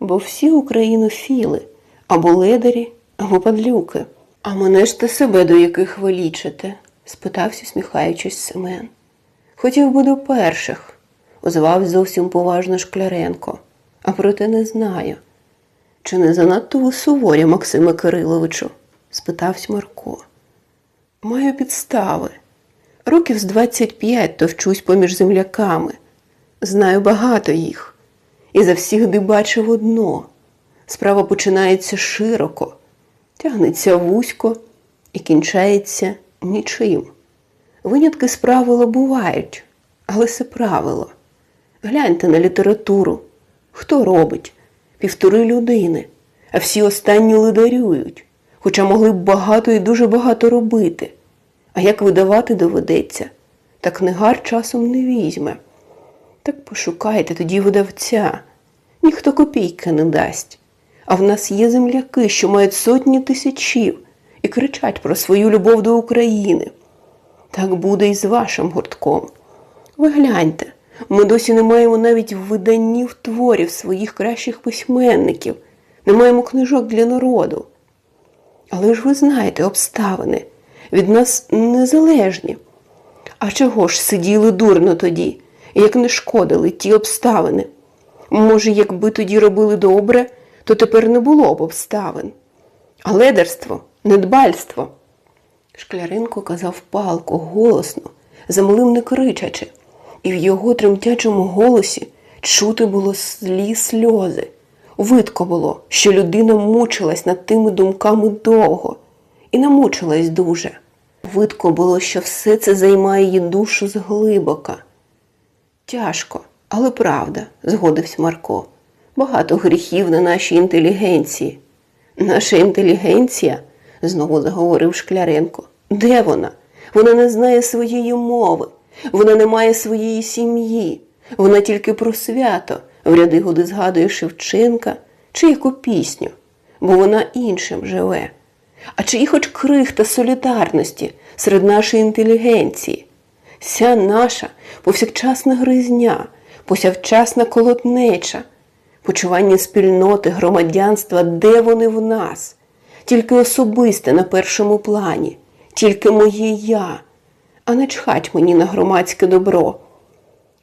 бо всі українофіли або ледарі, або падлюки. А мене ж ти себе до яких велічите? спитався, сміхаючись Семен. Хотів би до перших, озвав зовсім поважно Шкляренко, а проте не знаю. Чи не занадто ви суворі, Максиме Кириловичу? спитався Марко. Маю підстави. Років з 25 то вчусь поміж земляками. Знаю багато їх. І завсігди бачив одно. Справа починається широко, тягнеться вузько і кінчається нічим. Винятки з правила бувають, але це правило. Гляньте на літературу. Хто робить? Півтори людини, а всі останні лидарюють, хоча могли б багато і дуже багато робити. А як видавати доведеться, так книгар часом не візьме. Так пошукайте тоді видавця. Ніхто копійки не дасть. А в нас є земляки, що мають сотні тисячів і кричать про свою любов до України. Так буде і з вашим гуртком. Ви гляньте, ми досі не маємо навіть виданнів творів своїх кращих письменників, не маємо книжок для народу. Але ж ви знаєте обставини, від нас незалежні. А чого ж сиділи дурно тоді, як не шкодили ті обставини? Може, якби тоді робили добре, то тепер не було б обставин. А ледерство, недбальство. Шкляренко казав палко, голосно, замалим не кричачи, і в його тремтячому голосі чути було злі сльози. Видко було, що людина мучилась над тими думками довго і намучилась дуже. Видко було, що все це займає її душу зглибока. Тяжко, але правда, згодився Марко. Багато гріхів на нашій інтелігенції. Наша інтелігенція, знову заговорив Шкляренко. Де вона? Вона не знає своєї мови, вона не має своєї сім'ї, вона тільки про свято, в ряди годи згадує Шевченка чи яку пісню, бо вона іншим живе. А чи є хоч крихта солідарності серед нашої інтелігенції? Ся наша повсякчасна гризня, повсякчасна колотнеча, почування спільноти, громадянства, де вони в нас? Тільки особисте на першому плані, тільки моє я, а не чхать мені на громадське добро.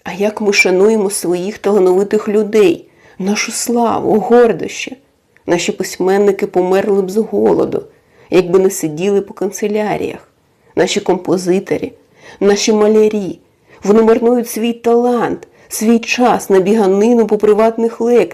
А як ми шануємо своїх талановитих людей, нашу славу, гордощі. Наші письменники померли б з голоду, якби не сиділи по канцеляріях, наші композитори, наші малярі. Вони марнують свій талант, свій час на біганину по приватних лекціях.